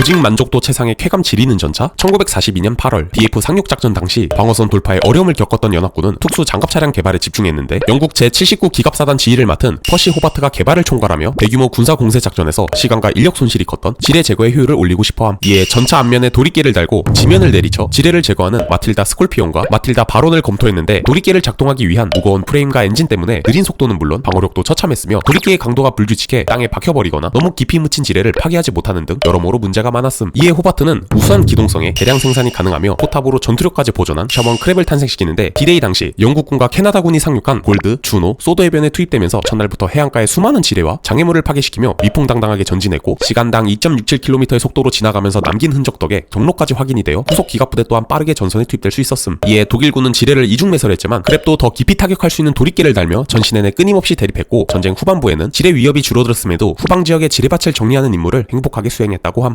조직 만족도 최상의 쾌감 지리는 전차? 1942년 8월 BF 상륙작전 당시 방어선 돌파에 어려움을 겪었던 연합군은 특수 장갑 차량 개발에 집중했는데 영국 제79 기갑사단 지휘를 맡은 퍼시 호바트가 개발을 총괄하며 대규모 군사 공세 작전에서 시간과 인력 손실이 컸던 지뢰 제거의 효율을 올리고 싶어함. 이에 전차 앞면에 도리깨를 달고 지면을 내리쳐 지뢰를 제거하는 마틸다 스콜피온과 마틸다 바론을 검토했는데 도리깨를 작동하기 위한 무거운 프레임과 엔진 때문에 느린 속도는 물론 방어력도 처참했으며 도리깨의 강도가 불규칙해 땅에 박혀버리거나 너무 깊이 묻힌 지뢰를 파괴하지 못하는 등 여러모로 문제가 많았음. 이에 호바트는 우수한 기동성에 대량 생산이 가능하며 포탑으로 전투력까지 보존한 셔먼 크랩을 탄생시키는데 디데이 당시 영국군과 캐나다군이 상륙한 골드, 주노, 소드 해변에 투입되면서 첫날부터 해안가의 수많은 지뢰와 장애물을 파괴시키며 위풍당당하게 전진했고 시간당 2.67km의 속도로 지나가면서 남긴 흔적 덕에 경로까지 확인이 되어 후속 기갑부대 또한 빠르게 전선에 투입될 수 있었음. 이에 독일군은 지뢰를 이중 매설했지만 그랩도 더 깊이 타격할 수 있는 도리깨를 달며 내내 끊임없이 대립했고 전쟁 후반부에는 지뢰 위협이 줄어들었음에도 후방 지역의 지뢰밭을 정리하는 임무를 행복하게 수행했다고 함